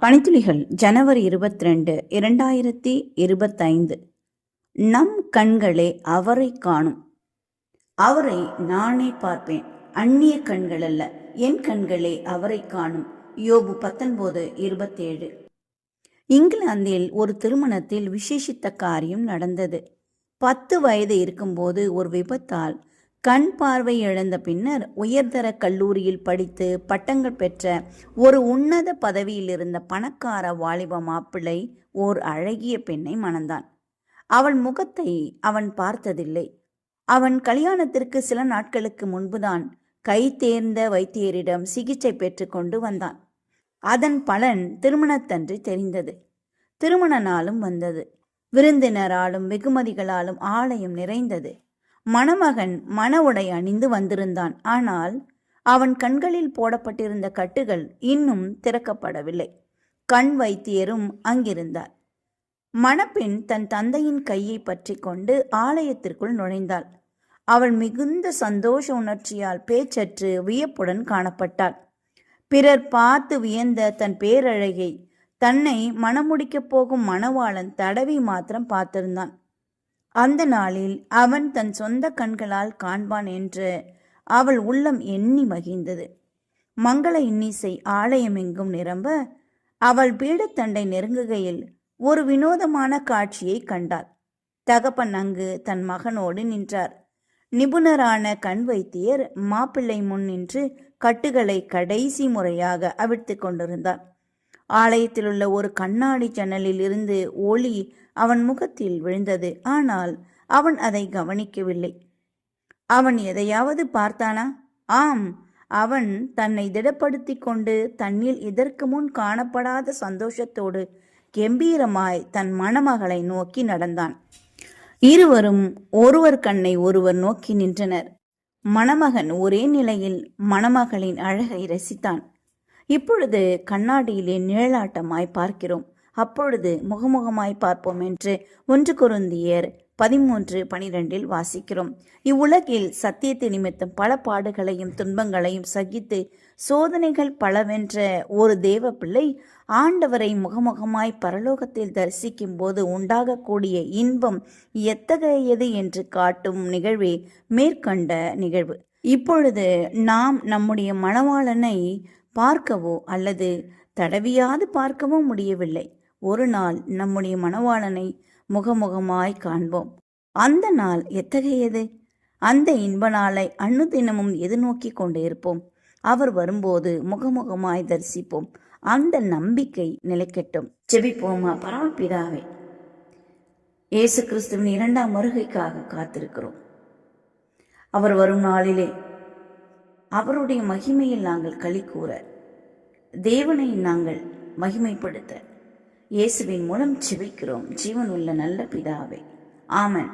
பனித்துளிகள் ஜனவரி இருபத்தி ரெண்டு இரண்டாயிரத்தி இருபத்தைந்து. நம் கண்களே அவரை காணும். அவரை நானே பார்ப்பேன். அந்நிய கண்கள் அல்ல என் கண்களே அவரை காணும். யோபு பத்தொன்பது இருபத்தேழு. இங்கிலாந்தில் ஒரு திருமணத்தில் விசேஷித்த காரியம் நடந்தது. பத்து வயது இருக்கும்போது ஒரு விபத்தால் கண் பார்வை இழந்த பின்னர் உயர்தர கல்லூரியில் படித்து பட்டங்கள் பெற்ற ஒரு உன்னத பதவியில் இருந்த பணக்கார வாலிப மாப்பிள்ளை ஓர் அழகிய பெண்ணை மணந்தான். அவள் முகத்தை அவன் பார்த்ததில்லை. அவன் கல்யாணத்திற்கு சில நாட்களுக்கு முன்புதான் கை தேர்ந்த வைத்தியரிடம் சிகிச்சை பெற்றுக்கொண்டு வந்தான். அதன் பலன் திருமணத்தன்று தெரிந்தது. திருமண நாளும் வந்தது. விருந்தினராலும் வெகுமதிகளாலும் ஆலயம் நிறைந்தது. மணமகன் மண உடை அணிந்து வந்திருந்தான். ஆனால் அவன் கண்களில் போடப்பட்டிருந்த கட்டுகள் இன்னும் திறக்கப்படவில்லை. கண் வைத்தியரும் அங்கிருந்தார். மணப்பெண் தன் தந்தையின் கையை பற்றி கொண்டு ஆலயத்திற்குள் நுழைந்தாள். அவள் மிகுந்த சந்தோஷ உணர்ச்சியால் பேச்சற்று வியப்புடன் காணப்பட்டாள். பிறர் பார்த்து வியந்த தன் பேரழகை தன்னை மணமுடிக்கப் போகும் மணவாளன் தடவி மாத்திரம் பார்த்திருந்தான். அந்த நாளில் அவன் தன் சொந்த கண்களால் காண்பான் என்று அவள் உள்ளம் எண்ணி மகிழ்ந்தது. மங்கள இன்னிசை ஆலயமெங்கும் நிரம்ப அவள் பீடத்தண்டை நெருங்குகையில் ஒரு வினோதமான காட்சியை கண்டாள். தகப்பன் அங்கு தன் மகனோடு நின்றார். நிபுணரான கண் வைத்தியர் மாப்பிள்ளை முன் நின்று கட்டுகளை கடைசி முறையாக அவிழ்த்து கொண்டிருந்தார். ஆலயத்தில் உள்ள ஒரு கண்ணாடி ஜன்னலில் இருந்து ஒளி அவன் முகத்தில் விழுந்தது. ஆனால் அவன் அதை கவனிக்கவில்லை. அவன் எதையாவது பார்த்தானா? ஆம் அவன் தன்னை திடப்படுத்தி கொண்டு தன்னில் இதற்கு முன் காணப்படாத சந்தோஷத்தோடு கெம்பீரமாய் தன் மணமகளை நோக்கி நடந்தான். இருவரும் ஒருவர் கண்ணை ஒருவர் நோக்கி நின்றனர். மணமகன் ஒரே நிலையில் மணமகளின் அழகை ரசித்தான். இப்பொழுது கண்ணாடியிலே நிழலாட்டமாய் பார்க்கிறோம். அப்பொழுது முகமுகமாய் பார்ப்போம் என்று ஒன்று குருந்தியர் பதிமூன்று பனிரெண்டில் வாசிக்கிறோம். இவ்வுலகில் சத்தியத்தை நிமித்தம் பல பாடுகளையும் துன்பங்களையும் சகித்து சோதனைகள் பலவென்ற ஒரு தேவ பிள்ளை ஆண்டவரை முகமுகமாய் பரலோகத்தில் தரிசிக்கும் போது உண்டாகக்கூடிய இன்பம் எத்தகையது என்று காட்டும் நிகழ்வே மேற்கண்ட நிகழ்வு. இப்பொழுது நாம் நம்முடைய மணவாளனை பார்க்கவோ அல்லது தடவியாது பார்க்கவோ முடியவில்லை. ஒரு நாள் நம்முடைய மணவாளனை முகமுகமாய் காண்போம். அந்த நாள் எத்தகையது? அந்த இன்ப நாளை அன்னுதினமும் எதிர்நோக்கி கொண்டு இருப்போம் அவர் வரும்போது முகமுகமாய் தரிசிப்போம். அந்த நம்பிக்கை நிலைக்கட்டும். செபிப்போமா பரமபிதாவே. இயேசு கிறிஸ்துவின் இரண்டாம் வருகைக்காக காத்திருக்கிறோம். அவர் வரும் நாளிலே அவருடைய மகிமையில் நாங்கள் களி கூற தேவனை நாங்கள் மகிமைப்படுத்த. இயேசுவின் மூலம் செபிக்கிறோம் ஜீவன் உள்ள நல்ல பிதாவே. ஆமன்.